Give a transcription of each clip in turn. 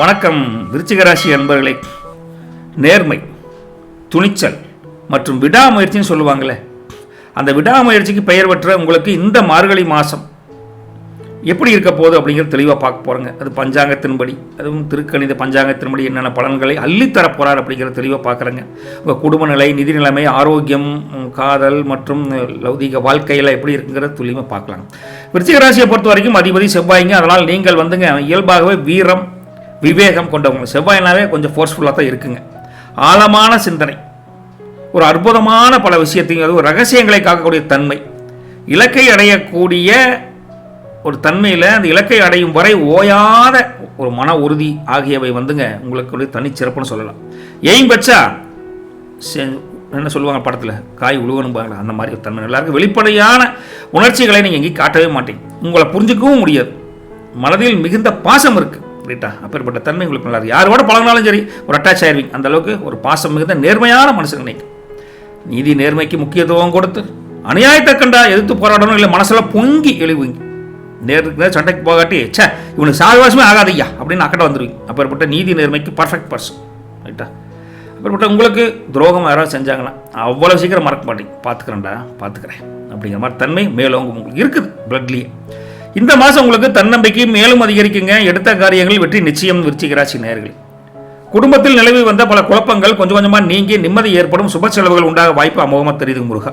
வணக்கம் விருச்சிகராசி அன்பர்களே. நேர்மை துணிச்சல் மற்றும் விடாமுயற்சின்னு சொல்லுவாங்களே அந்த விடாமுயற்சிக்கு பெயர் பெற்ற உங்களுக்கு இந்த மார்கழி மாதம் எப்படி இருக்க போகுது அப்படிங்கிறது தெளிவாக பார்க்க போகிறோங்க அது பஞ்சாங்கத்தின்படி அதுவும் திருக்கணித பஞ்சாங்கத்தின்படி என்னென்ன பலன்களை அள்ளித்தர போகிறார் அப்படிங்கிறத தெளிவாக பார்க்குறேங்க. உங்கள் குடும்ப நிலை நிதி நிலைமை ஆரோக்கியம் காதல் மற்றும் லௌதீக வாழ்க்கையில் எப்படி இருக்குங்கிறத துல்லியமாக பார்க்கலாம் விருச்சிக ராசியை பொறுத்த வரைக்கும் அதிபதி செவ்வாய்ங்க. அதனால் நீங்கள் வந்துங்க இயல்பாகவே வீரம் விவேகம் கொண்டவங்க. செவ்வாயினாவே கொஞ்சம் ஃபோர்ஸ்ஃபுல்லாக தான் இருக்குங்க. ஆழமான சிந்தனை. ஒரு அற்புதமான பல விஷயத்தையும் அது ஒரு ரகசியங்களை காக்கக்கூடிய தன்மை. இலக்கை அடையக்கூடிய ஒரு தன்மையில் அந்த இலக்கை அடையும் வரை ஓயாத ஒரு மன உறுதி ஆகியவை வந்துங்க உங்களுக்கு தனிச்சிறப்புன்னு சொல்லலாம். ஏன் பச்சா என்ன சொல்லுவாங்க படத்தில்? காய் உழுவணும்பாங்களா அந்த மாதிரி ஒரு தன்மை. எல்லாருக்கும் வெளிப்படையான உணர்ச்சிகளை நீங்கள் எங்கேயும் காட்டவே மாட்டீங்க. உங்களை புரிஞ்சுக்கவும் முடியாது. மனதில் மிகுந்த பாசம் இருக்குது ரைட்டா அப்பேற்பட்ட தன்மை உங்களுக்கு நல்லா யாரோட பழகினாலும் சரி ஒரு அட்டாச் ஆயிருவீங்க. அந்த அளவுக்கு ஒரு பாசம் மிகுந்த நேர்மையான மனுஷன் நினைக்கும் நீதி நேர்மைக்கு முக்கியத்துவம் கொடுத்து அநியாயத்தை கண்டா எதிர்த்து போராடணும் இல்லை மனசில் பொங்கி எழுவுங்க. நேருக்கு நேர் சண்டைக்கு போகாட்டி ச்சே இவனுக்கு சாகவாசமே ஆகாதையா அப்படின்னு அக்கட்ட வந்துடுவீங்க அப்பேற்பட்ட நீதி நேர்மைக்கு பர்ஃபெக்ட் பர்சன் ரைட்டா? அப்பேற்பட்ட உங்களுக்கு துரோகம் யாராவது செஞ்சாங்கன்னா அவ்வளோ சீக்கிரம் மறக்க மாட்டீங்க. பார்த்துக்கிறேன்டா பார்த்துக்கிறேன். அப்படிங்கிற மாதிரி தன்மை மேலும் உங்களுக்கு இருக்குது. பிளட்லேயே இந்த மாதம் உங்களுக்கு தன்னம்பிக்கை மேலும் அதிகரிக்குங்க. எடுத்த காரியங்கள் வெற்றி நிச்சயம் விருச்சிகராசி நேர்கள் குடும்பத்தில் நிலவி வந்த பல குழப்பங்கள் கொஞ்சம் கொஞ்சமாக நீங்கி நிம்மதி ஏற்படும் சுப செலவுகள் உண்டாக வாய்ப்பு அமோகமாக தெரியுது முருகா.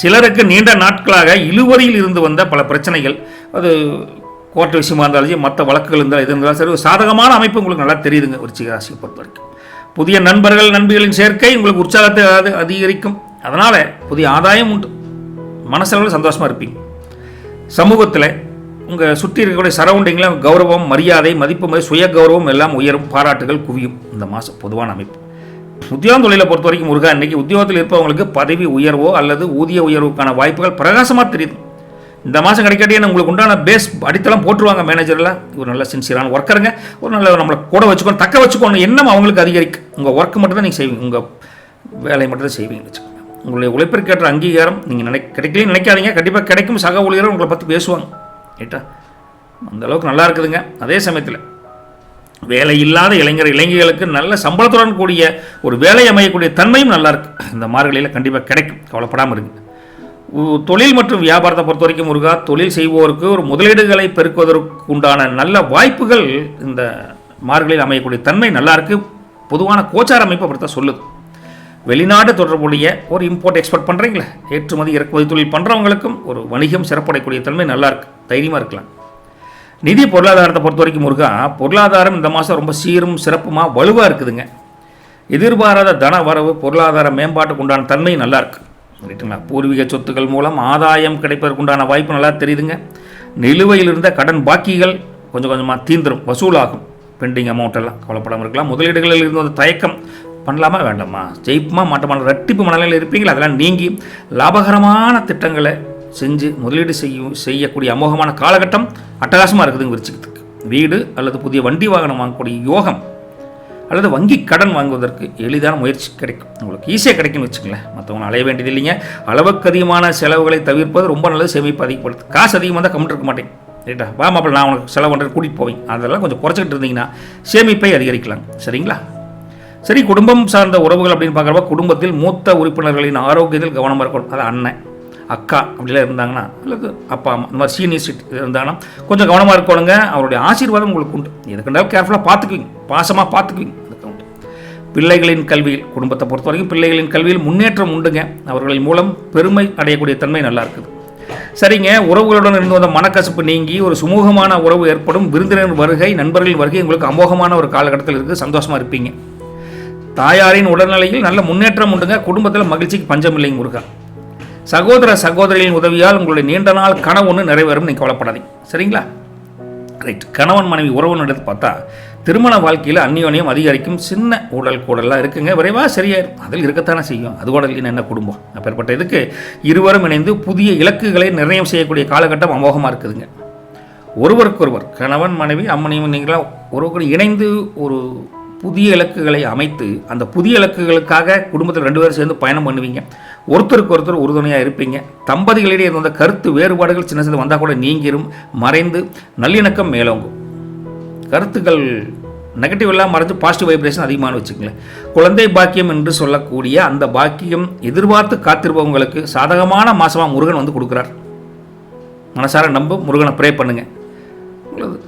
சிலருக்கு நீண்ட நாட்களாக இழுவரியில் இருந்து வந்த பல பிரச்சனைகள். அது கோர்ட் விஷயமா இருந்தாலும் மற்ற வழக்குகள் இருந்தாலும் எது இருந்தாலும் சரி ஒரு சாதகமான அமைப்பு உங்களுக்கு நல்லா தெரியுதுங்க விருச்சிக ராசியை பொறுத்த வரைக்கும் புதிய நண்பர்கள் நண்பிகளின் சேர்க்கை உங்களுக்கு உற்சாகத்தை அது அதிகரிக்கும். அதனால் புதிய ஆதாயம் உண்டு. மனசளவில் சந்தோஷமாக இருப்பீங்க. சமூகத்தில் உங்கள் சுற்றி இருக்கக்கூடிய சரௌண்டிங்கில் கௌரவம் மரியாதை மதிப்பு மதி சுய கௌரவம் எல்லாம் உயரும் பாராட்டுகள் குவியும். இந்த மாதம் பொதுவான அமைப்பு. உத்தியோகம் தொழிலை பொறுத்த வரைக்கும் முருகா இன்னைக்கு உத்தியோகத்தில் இருப்பவங்களுக்கு பதவி உயர்வோ அல்லது ஊதிய உயர்வுக்கான வாய்ப்புகள் பிரகாசமாக தெரியுது. இந்த மாதம் கிடைக்காட்டி உங்களுக்கு உண்டான பேஸ் அடித்தளம் போட்டுருவாங்க மேனேஜரில் ஒரு நல்ல சின்சியரான ஒர்க்கருங்க ஒரு நல்ல நம்மளை கூட வச்சுக்கணும் தக்க வச்சுக்கணும் எண்ணம் அவங்களுக்கு அதிகரிக்கும். உங்கள் ஒர்க் மட்டும் தான் நீங்கள் செய்வீங்க. உங்கள் வேலையை மட்டும் தான் செய்வீங்க வச்சுக்கோங்க. உங்களுடைய உழைப்பிற்கேற்ற அங்கீகாரம் நீங்கள் நினை கிடைக்கலன்னு நினைக்காதீங்க. கண்டிப்பாக கிடைக்கும். சக ஊழியர் உங்களை பற்றி பேசுவாங்க. ரைட்டா? அந்த அளவுக்கு நல்லா இருக்குதுங்க. அதே சமயத்தில் வேலை இல்லாத இளைஞர் இளைஞர்களுக்கு நல்ல சம்பளத்துடன் கூடிய ஒரு வேலை அமையக்கூடிய தன்மையும் நல்லா இருக்கு. இந்த மார்கழியில் கண்டிப்பாக கிடைக்கும். கவலைப்படாமல் இருங்க. தொழில் மற்றும் வியாபாரத்தை பொறுத்த வரைக்கும் முருகா தொழில் செய்வோருக்கு ஒரு முதலீடுகளை பெருக்குவதற்கு உண்டான நல்ல வாய்ப்புகள் இந்த மார்கழியில் அமையக்கூடிய தன்மை நல்லா இருக்கு. பொதுவான கோச்சார அமைப்பை அப்படித்தான் சொல்லுது. வெளிநாடு தொடர்புடைய ஒரு இம்போர்ட் எக்ஸ்போர்ட் பண்ணுறீங்களே ஏற்றுமதி இறக்குமதி தொழில் பண்ணுறவங்களுக்கும் ஒரு வணிகம் சிறப்படைக்கூடிய தன்மை நல்லா இருக்கு. தைரியமாக இருக்கலாம். நிதி பொருளாதாரத்தை பொறுத்த வரைக்கும் முருகா பொருளாதாரம் இந்த மாதம் ரொம்ப சீரும் சிறப்புமாக வலுவாக இருக்குதுங்க. எதிர்பாராத தன வரவு பொருளாதார மேம்பாட்டுக்கு உண்டான தன்மை நல்லா இருக்கு. ரைட்டுங்களா பூர்வீக சொத்துக்கள் மூலம் ஆதாயம் கிடைப்பதற்குண்டான வாய்ப்பு நல்லா தெரியுதுங்க. நிலுவையில் இருந்த கடன் பாக்கிகள் கொஞ்சம் கொஞ்சமாக தீந்துரும் வசூலாகும். பெண்டிங் அமௌண்ட் எல்லாம் கவலைப்படாமல் இருக்கலாம். முதலீடுகளில் இருந்து வந்த தயக்கம் பண்ணலாமா? வேண்டாமா? ஜெயிப்புமா மாட்டமான ரெட்டிப்பு மனநிலையில் இருப்பீங்களா? அதெல்லாம் நீங்கி லாபகரமான திட்டங்களை செஞ்சு முதலீடு செய்யும் செய்யக்கூடிய அமோகமான காலகட்டம் அட்டகாசமாக இருக்குதுங்க விரிச்சுக்கிறதுக்கு வீடு அல்லது புதிய வண்டி வாகனம் வாங்கக்கூடிய யோகம் அல்லது வங்கி கடன் வாங்குவதற்கு எளிதான முயற்சி கிடைக்கும். உங்களுக்கு ஈஸியாக கிடைக்கும்னு வச்சுக்கங்களேன். மற்றவங்க அலைய வேண்டியது இல்லைங்க. அளவுக்கு அதிகமான செலவுகளை தவிர்ப்பது ரொம்ப நல்லது சேமிப்பு அதிகப்படுத்து. காசு அதிகமாக தான் கம்மிட்டு இருக்க மாட்டேன். ரைட்டா? வா மாப்பிள்ள நான் உனக்கு செலவு பண்ணுறது கூட்டிகிட்டு போவேன். அதெல்லாம் கொஞ்சம் குறைச்சிக்கிட்டு இருந்தீங்கன்னா சேமிப்பை அதிகரிக்கலாம். சரிங்களா? சரி குடும்பம் சார்ந்த உறவுகள் அப்படின்னு பார்க்குறப்ப குடும்பத்தில் மூத்த உறுப்பினர்களின் ஆரோக்கியத்தில் கவனமாக இருக்கணும். அது அண்ணன் அக்கா அப்படிலாம் இருந்தாங்கன்னா அல்லது அப்பா அம்மா இந்த மாதிரி சீனியர் சிட் இருந்தாங்கன்னா கொஞ்சம் கவனமாக இருக்கணுங்க. அவருடைய ஆசீர்வாதம் உங்களுக்கு உண்டு. எதுக்குண்டாலும் கேர்ஃபுல்லாக பார்த்துக்குவீங்க. பாசமாக பார்த்துக்குவீங்க. அதுக்கு உண்டு. பிள்ளைகளின் கல்வியில் குடும்பத்தை பொறுத்த வரைக்கும் பிள்ளைகளின் கல்வியில் முன்னேற்றம் உண்டுங்க. அவர்களின் மூலம் பெருமை அடையக்கூடிய தன்மை நல்லா இருக்குது. சரிங்க உறவுகளுடன் இருந்து வந்த மனக்கசப்பு நீங்கி ஒரு சுமூகமான உறவு ஏற்படும். விருந்தினர் வருகை நண்பர்களின் வருகை உங்களுக்கு அமோகமான ஒரு காலகட்டத்தில் இருக்குது சந்தோஷமாக இருப்பீங்க. தாயாரின் உடல்நிலையில் நல்ல முன்னேற்றம் உண்டுங்க. குடும்பத்தில் மகிழ்ச்சிக்கு பஞ்சம் இல்லைங்க முருகா. சகோதர சகோதரிகளின் உதவியால் உங்களுடைய நீண்ட நாள் கனவு ஒன்று நிறைவேறும் நீங்கள் கவலைப்படாதீங்க. சரிங்களா? ரைட் கணவன் மனைவி உறவுன்னு எடுத்து பார்த்தா திருமண வாழ்க்கையில் அந்யோன்யம் அதிகரிக்கும் சின்ன உடல் கூடலாம் இருக்குங்க. விரைவாக சரியாயிரும். அதில் இருக்கத்தானே செய்யும். அது கூட என்ன குடும்பம்? அப்பேற்பட்ட இதுக்கு இருவரும் இணைந்து புதிய இலக்குகளை நிர்ணயம் செய்யக்கூடிய காலகட்டம் அமோகமாக இருக்குதுங்க. ஒருவருக்கொருவர் கணவன் மனைவி அம்மனையும் நீங்களாக ஒருவருக்கு இணைந்து ஒரு புதிய இலக்குகளை அமைத்து அந்த புதிய இலக்குகளுக்காக குடும்பத்தில் ரெண்டு பேரும் சேர்ந்து பயணம் பண்ணுவீங்க. ஒருத்தருக்கு ஒருத்தர் உறுதுணையாக இருப்பீங்க. தம்பதிகளிடையே இருந்த கருத்து வேறுபாடுகள் சின்ன சின்ன வந்தால் கூட நீங்கிரும் மறைந்து நல்லிணக்கம் மேலோங்கும். கருத்துக்கள் நெகட்டிவ் எல்லாம் மறைஞ்சு பாசிட்டிவ் வைப்ரேஷன் அதிகமான வச்சுக்கங்களேன். குழந்தை பாக்கியம் என்று சொல்லக்கூடிய அந்த பாக்கியம் எதிர்பார்த்து காத்திருப்பவங்களுக்கு சாதகமான மாதமாக முருகன் வந்து கொடுக்குறார். மனசார நம்ப முருகனை ப்ரே பண்ணுங்கள் உங்களது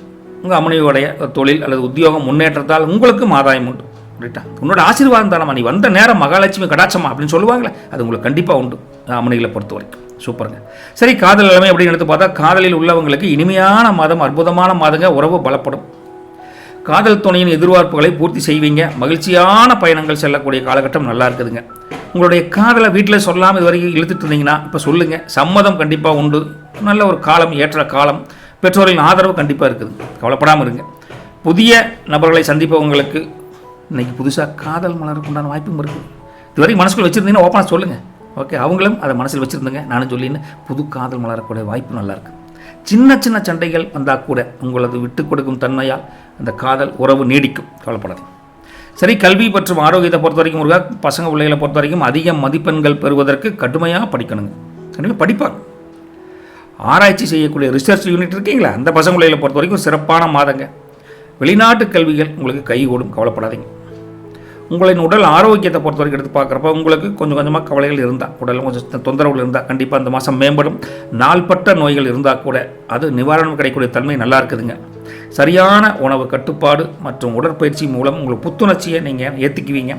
உங்கள் அம்மனியோடைய தொழில் அல்லது உத்தியோகம் முன்னேற்றத்தால் உங்களுக்கும் ஆதாயம் உண்டு. ரைட்டா உன்னோட ஆசீர்வாதம் தானம்மா நீ வந்த நேரம் மகாலட்சுமி கடாட்சமா அப்படின்னு சொல்லுவாங்களே அது உங்களுக்கு கண்டிப்பாக உண்டு. அம்மனைகளை பொறுத்த வரைக்கும். சூப்பருங்க. சரி காதல் எல்லாமே அப்படின்னு எடுத்து பார்த்தா காதலில் உள்ளவங்களுக்கு இனிமையான மாதம் அற்புதமான மாதங்க உறவு பலப்படும். காதல் துணையின் எதிர்பார்ப்புகளை பூர்த்தி செய்வீங்க. மகிழ்ச்சியான பயணங்கள் செல்லக்கூடிய காலகட்டம் நல்லா இருக்குதுங்க. உங்களுடைய காதலை வீட்டில் சொல்லாமல் இது வரைக்கும் இழுத்துட்டு இருந்தீங்கன்னா இப்போ சொல்லுங்கள் சம்மதம் கண்டிப்பாக உண்டு. நல்ல ஒரு காலம் ஏற்ற காலம். பெற்றோரின் ஆதரவு கண்டிப்பாக இருக்குது. கவலைப்படாமல் இருங்க. புதிய நபர்களை சந்திப்பவங்களுக்கு இன்றைக்கி புதுசாக காதல் மலருக்குண்டான வாய்ப்பும் இருக்குது இதுவரைக்கும் மனசுக்குள்ள வச்சுருந்தீங்கன்னா ஓப்பனாக சொல்லுங்கள் ஓகே அவங்களும் அதை மனசில் வச்சுருந்துங்க. நானும் சொல்லின்னு புது காதல் மலரக்கூடிய வாய்ப்பு நல்லாயிருக்கு சின்ன சின்ன சண்டைகள் வந்தால் கூட உங்களது விட்டு கொடுக்கும் தன்மையால் அந்த காதல் உறவு நீடிக்கும். கவலைப்படாது சரி கல்வி மற்றும் ஆரோக்கியத்தை பொறுத்த வரைக்கும் முருகா பசங்க பிள்ளைகளை பொறுத்த வரைக்கும் அதிக மதிப்பெண்கள் பெறுவதற்கு கடுமையாக படிக்கணுங்க. கண்டிப்பாக படிப்பாங்க. ஆராய்ச்சி செய்யக்கூடிய ரிசர்ச் யூனிட் இருக்கீங்களா? அந்த பசங்க பொறுத்த வரைக்கும் சிறப்பான மாதங்க. வெளிநாட்டு கல்விகள் உங்களுக்கு கைகூடும் கவலைப்படாதீங்க. உங்களின் உடல் ஆரோக்கியத்தை பொறுத்த வரைக்கும் எடுத்து பார்க்குறப்ப உங்களுக்கு கொஞ்சம் கொஞ்சமாக கவலைகள் இருந்தால் உடல் கொஞ்சம் தொந்தரவுகள் இருந்தால் கண்டிப்பாக அந்த மாதம் மேம்படும். நாள்பட்ட நோய்கள் இருந்தால் கூட அது நிவாரணம் கிடைக்கக்கூடிய தன்மை நல்லா இருக்குதுங்க. சரியான உணவு கட்டுப்பாடு மற்றும் உடற்பயிற்சி மூலம் உங்களுக்கு புத்துணர்ச்சியை நீங்கள் ஏற்றிக்குவீங்க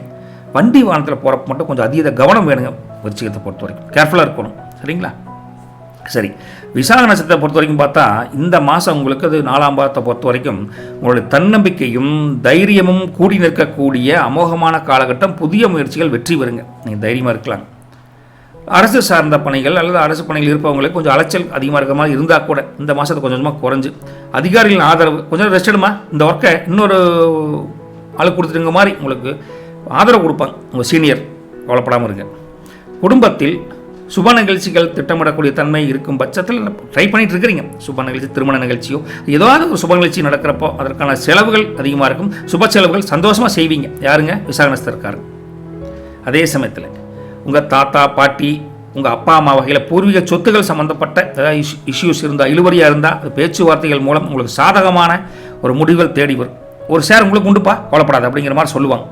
வண்டி வாகனத்தில் போகிறப்ப மட்டும் கொஞ்சம் அதீத கவனம் வேணுங்க விருச்சிகத்தை பொறுத்த வரைக்கும் கேர்ஃபுல்லாக இருக்கணும் சரிங்களா? சரி விசாக நட்சத்திரத்தை பொறுத்த வரைக்கும் பார்த்தா இந்த மாதம் உங்களுக்கு அது நாலாம் பாதத்தை பொறுத்த வரைக்கும் உங்களுடைய தன்னம்பிக்கையும் தைரியமும் கூடி நிற்கக்கூடிய அமோகமான காலகட்டம் புதிய முயற்சிகள் வெற்றி வருங்க நீங்கள் தைரியமாக இருக்கலாம். அரசு சார்ந்த பணிகள் அல்லது அரசு பணிகள் இருப்பவங்களுக்கு கொஞ்சம் அலைச்சல் அதிகமாக இருக்கிற மாதிரி இருந்தால் கூட இந்த மாதத்தை கொஞ்சம் கொஞ்சமாக குறைஞ்சு அதிகாரிகளின் ஆதரவு கொஞ்சம் ரெஸ்ட் எடுமா? இந்த ஒர்க்கை இன்னொரு ஆள் கொடுத்துருங்க மாதிரி உங்களுக்கு ஆதரவு கொடுப்பாங்க. உங்கள் சீனியர் கவலைப்படாமல் இருங்க. குடும்பத்தில் சுப நிகழ்ச்சிகள் திட்டமிடக்கூடிய தன்மை இருக்கும் பட்சத்தில் ட்ரை பண்ணிட்டு இருக்கிறீங்க. சுப நிகழ்ச்சி திருமண நிகழ்ச்சியோ ஏதாவது ஒரு சுப நிகழ்ச்சி நடக்கிறப்போ அதற்கான செலவுகள் அதிகமாக இருக்கும். சுப செலவுகள் சந்தோஷமாக செய்வீங்க. யாருங்க? விசாகனஸ்தர்காரங்க அதே சமயத்தில் உங்கள் தாத்தா பாட்டி உங்கள் அப்பா அம்மா வகையில் பூர்வீக சொத்துக்கள் சம்மந்தப்பட்ட ஏதாவது இஷ்யூ இஷ்யூஸ் இருந்தால் இழுவரியாக இருந்தால் அது பேச்சுவார்த்தைகள் மூலம் உங்களுக்கு சாதகமான ஒரு முடிவுகள் தேடி வரும். ஒரு சேர் உங்களுக்கு உண்டுப்பா? கவலைப்படாது அப்படிங்கிற மாதிரி சொல்லுவாங்க.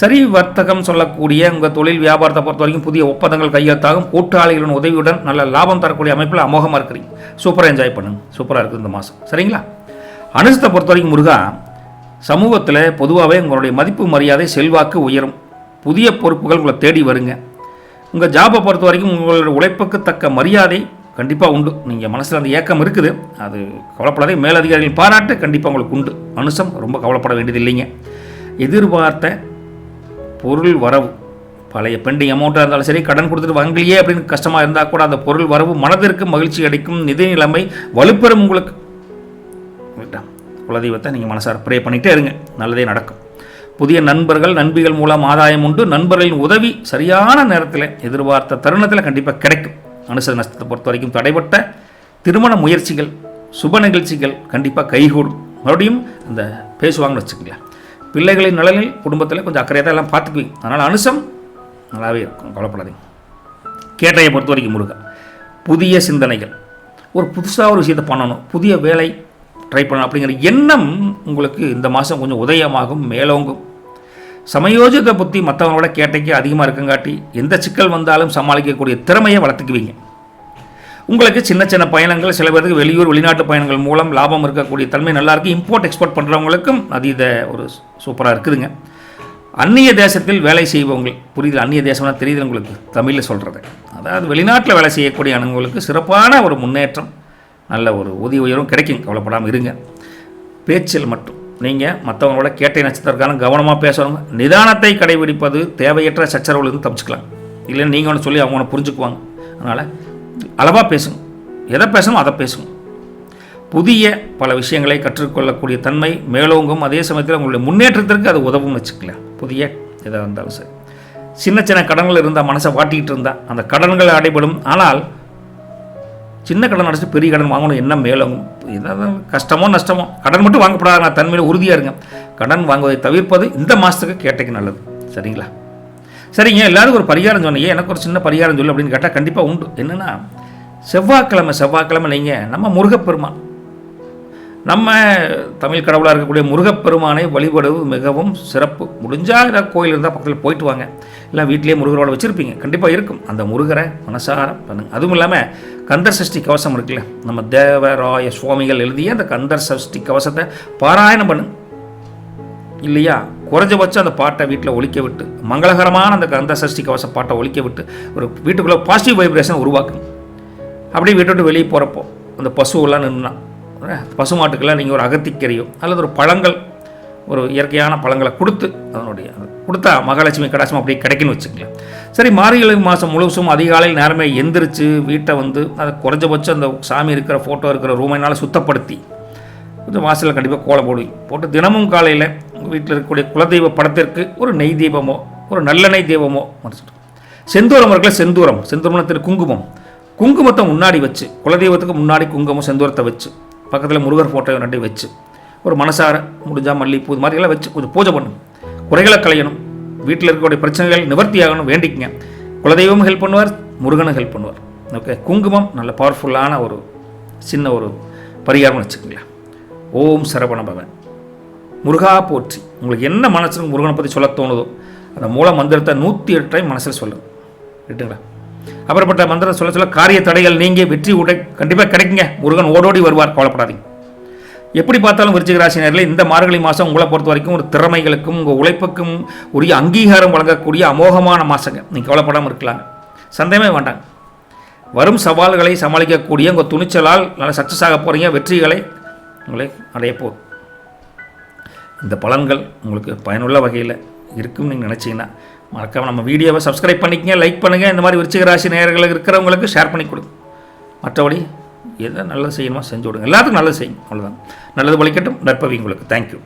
சரி வர்த்தகம் சொல்லக்கூடிய உங்கள் தொழில் வியாபாரத்தை பொறுத்த வரைக்கும் புதிய ஒப்பந்தங்கள் கையெழுத்தாகும். கூட்டாளிகளின் உதவியுடன் நல்ல லாபம் தரக்கூடிய அமைப்பில் அமோகமாக இருக்கிறீங்க. சூப்பராக என்ஜாய் பண்ணுங்க. சூப்பராக இருக்குது இந்த மாதம் சரிங்களா? அனுசத்தை பொறுத்த வரைக்கும் முருகா சமூகத்தில் பொதுவாகவே உங்களுடைய மதிப்பு மரியாதை செல்வாக்கு உயரும். புதிய பொறுப்புகள் உங்களை தேடி வருங்க. உங்கள் ஜாபை பொறுத்த வரைக்கும் உங்களோட உழைப்புக்கு தக்க மரியாதை கண்டிப்பாக உண்டு. நீங்கள் மனசில் அந்த ஏக்கம் இருக்குது. அது கவலைப்படாதே. மேலதிகாரிகள் பாராட்டு கண்டிப்பாக உங்களுக்கு உண்டு. மனுஷம் ரொம்ப கவலைப்பட வேண்டியது இல்லைங்க எதிர்பார்த்த பொருள் வரவு. பழைய பெண்டிங் அமௌண்ட்டாக இருந்தாலும் சரி கடன் கொடுத்துட்டு வாங்கலையே அப்படின்னு கஷ்டமாக இருந்தால் கூட அந்த பொருள் வரவு மனதிற்கு மகிழ்ச்சி கிடைக்கும் நிதி நிலைமை வலுப்பெறும் உங்களுக்கு. குலதெய்வத்தை நீங்கள் மனசார ப்ரே பண்ணிகிட்டே இருங்க. நல்லதே நடக்கும். புதிய நண்பர்கள் நண்பிகள் மூலம் ஆதாயம் உண்டு. நண்பர்களின் உதவி சரியான நேரத்தில் எதிர்பார்த்த தருணத்தில் கண்டிப்பாக கிடைக்கும். அனுசர நஷ்டத்தை பொறுத்த வரைக்கும் தடைப்பட்ட திருமண முயற்சிகள் சுப நிகழ்ச்சிகள் கண்டிப்பாக கைகூடும். மறுபடியும் அந்த பேசுவாங்கன்னு வச்சுக்கோங்களேன். பிள்ளைகளின் நலனில் குடும்பத்தில் கொஞ்சம் அக்கறையாக தான் எல்லாம் பார்த்துக்குவீங்க. அதனால் அனுசம் நல்லாவே இருக்கும் கவலைப்படாதீங்க. கேட்டையை பொறுத்த வரைக்கும் முருகன் புதிய சிந்தனைகள். ஒரு புதுசாக ஒரு விஷயத்தை பண்ணணும். புதிய வேலை ட்ரை பண்ணணும் அப்படிங்கிற எண்ணம் உங்களுக்கு இந்த மாதம் கொஞ்சம் உதயமாகும் மேலோங்கும். சமயோஜித புத்தி மற்றவங்களோட கேட்டைக்கு அதிகமாக இருக்குங்காட்டி எந்த சிக்கல் வந்தாலும் சமாளிக்கக்கூடிய திறமையை வளர்த்துக்குவீங்க. உங்களுக்கு சின்ன சின்ன பயணங்கள் சில பேருக்கு வெளியூர் வெளிநாட்டு பயணங்கள் மூலம் லாபம் இருக்கக்கூடிய தன்மை நல்லா இருக்கு. இம்போர்ட் எக்ஸ்போர்ட் பண்ணுறவங்களுக்கும் அதீத ஒரு சூப்பராக இருக்குதுங்க. அந்நிய தேசத்தில் வேலை செய்பவங்க புரியுது? அந்நிய தேசம்னா தெரியுது உங்களுக்கு? தமிழில் சொல்கிறது அதாவது வெளிநாட்டில் வேலை செய்யக்கூடிய அனுங்களுக்கு சிறப்பான ஒரு முன்னேற்றம் நல்ல ஒரு ஊதிய உயர்வும் கிடைக்கும். கவலைப்படாமல் இருங்க. பேச்சில் மட்டும். நீங்கள் மற்றவங்களோட கேட்டை நட்சத்திரக்கான கவனமாக பேசணும் நிதானத்தை கடைபிடிப்பது தேவையற்ற சச்சரவுலேருந்து தப்பிச்சுக்கலாம். இல்லைன்னு நீங்கள் ஒன்று சொல்லி அவங்க ஒன்று புரிஞ்சுக்குவாங்க. அதனால் அளவாக பேசும் எதை பேசணும்? அதை பேசும் புதிய பல விஷயங்களை கற்றுக்கொள்ளக்கூடிய தன்மை மேலோங்கும். அதே சமயத்தில் உங்களுடைய முன்னேற்றத்திற்கு அது உதவும் வச்சுக்கலாம் புதிய எதாக இருந்தாலும் சரி. சின்ன சின்ன கடன்கள் இருந்தால் மனசை வாட்டிக்கிட்டு இருந்தால் அந்த கடன்கள் அடைபடும். ஆனால் சின்ன கடன் அடைச்சி பெரிய கடன் வாங்கணும் என்ன மேலோங்கும்? ஏதாவது கஷ்டமோ நஷ்டமோ. கடன் மட்டும் வாங்கப்படாத நான் தன்மையில் உறுதியாக இருங்க. கடன் வாங்குவதை தவிர்ப்பது இந்த மாதத்துக்கு கேட்டைக்கு நல்லது. சரிங்களா? சரிங்க எல்லாரும் ஒரு பரிகாரம் சொன்னீங்க எனக்கு ஒரு சின்ன பரிகாரம் சொல்லு அப்படின்னு கேட்டால் கண்டிப்பாக உண்டு. என்னென்னா செவ்வாய்க்கிழமை செவ்வாய்க்கிழமை நீங்கள் நம்ம முருகப்பெருமான். நம்ம தமிழ் கடவுளாக இருக்கக்கூடிய முருகப்பெருமானை வழிபடுவது மிகவும் சிறப்பு. முடிஞ்சால் ஏதாவது கோயில் இருந்தால் பக்கத்தில் போயிட்டு வாங்க. இல்லை வீட்டிலேயே முருகரோட வச்சுருப்பீங்க. கண்டிப்பாக இருக்கும். அந்த முருகரை மனசாரம் பண்ணுங்க. அதுவும் இல்லாமல் கந்தர் சஷ்டி கவசம் இருக்குல்ல நம்ம தேவராய சுவாமிகள் எழுதிய அந்த கந்தர் சஷ்டி கவசத்தை பாராயணம் பண்ணுங்க. இல்லையா? குறைஞ்சபட்சம் அந்த பாட்டை வீட்டில் ஒழிக்க விட்டு மங்களகரமான அந்த கந்த சஷ்டி கவச பாட்டை ஒழிக்க விட்டு ஒரு வீட்டுக்குள்ளே பாசிட்டிவ் வைப்ரேஷன் உருவாக்கும் அப்படியே வீட்டை விட்டு வெளியே போகிறப்போ அந்த பசுவெல்லாம் நின்னா பசு மாட்டுக்கெல்லாம் நீங்கள் ஒரு அகத்திக்கறியோ அல்லது ஒரு பழங்கள் ஒரு இயற்கையான பழங்களை கொடுத்து அதனுடைய கொடுத்தா மகாலட்சுமி கடாசம் அப்படியே கிடைக்குன்னு வச்சுக்கலாம் சரி மார்கழி மாதம் முழுசும் அதிகாலையில் நேரமே எந்திரிச்சு வீட்டை வந்து அதை குறைஞ்சபட்சம் அந்த சாமி இருக்கிற ஃபோட்டோ இருக்கிற ரூமைனால சுத்தப்படுத்தி கொஞ்சம் வாசலில் கண்டிப்பாக கோலம் போடுவீங்க போட்டு தினமும் காலையில் உங்கள் வீட்டில் இருக்கக்கூடிய குலதெய்வ படத்திற்கு ஒரு நெய் தீபமோ ஒரு நல்லெண்ணெய் தெய்வமோ சொல்கிறோம் செந்தூரம் இருக்குல்ல செந்தூரம். செந்தூரத்தில் குங்குமம். குங்குமத்தை முன்னாடி வச்சு குலதெய்வத்துக்கு முன்னாடி குங்குமம் செந்தூரத்தை வச்சு பக்கத்தில் முருகர் ஃபோட்டோ ரெண்டு வச்சு ஒரு மனசார முடிஞ்சால் மல்லிகைப்பூ இது மாதிரியெல்லாம் வச்சு கொஞ்சம் பூஜை பண்ணும் குறைகளை களையணும். வீட்டில் இருக்கக்கூடிய பிரச்சனைகள் நிவர்த்தி ஆகணும் வேண்டிக்கங்க. குலதெய்வமும் ஹெல்ப் பண்ணுவார் முருகனும் ஹெல்ப் பண்ணுவார். ஓகே குங்குமம் நல்ல பவர்ஃபுல்லான ஒரு சின்ன ஒரு பரிகாரம்னு வச்சுக்கோங்களேன். ஓம் சரவண பவன். முருகா போற்றி. உங்களுக்கு என்ன மனசில் முருகனை பற்றி சொல்ல தோணுதோ அந்த மூல மந்திரத்தை நூற்றி எட்டு டைம் மனசில் சொல்லுங்கள் ரைட்டுங்களா அப்புறப்பட்ட மந்திரம் சொல்ல சொல்ல காரிய தடைகள் நீங்கள் வெற்றி உடை கண்டிப்பாக கிடைக்குங்க. முருகன் ஓடோடி வருவார் கவலைப்படாதீங்க. எப்படி பார்த்தாலும் விருச்சிக ராசி நேரில் இந்த மார்கழி மாதம் உங்களை பொறுத்த வரைக்கும் ஒரு திறமைகளுக்கும் உங்கள் உழைப்புக்கும் உரிய அங்கீகாரம் வழங்கக்கூடிய அமோகமான மாதங்க நீங்கள் கவலைப்படாமல் இருக்கலாங்க சந்தேகமே வேண்டாங்க. வரும் சவால்களை சமாளிக்கக்கூடிய உங்கள் துணிச்சலால் நல்லா சக்ஸஸ் ஆக போகிறீங்க வெற்றிகளை உங்களை அடைய போகுது. இந்த பலன்கள் உங்களுக்கு பயனுள்ள வகையில் இருக்கும்னு நீங்கள் நினச்சிங்கன்னா மறக்காமல் நம்ம வீடியோவை சப்ஸ்கிரைப் பண்ணிக்கங்க லைக் பண்ணுங்கள் இந்த மாதிரி விருச்சிக ராசி நேயர்கள் இருக்கிறவங்களுக்கு ஷேர் பண்ணி கொடுங்க. மற்றபடி எதை நல்லது செய்யணுமோ செஞ்சு விடுங்க. எல்லாத்துக்கும் நல்லது செய்யும் அவ்வளோதான் நல்லது பழிக்கட்டும் நற்பவி உங்களுக்கு. தேங்க்யூ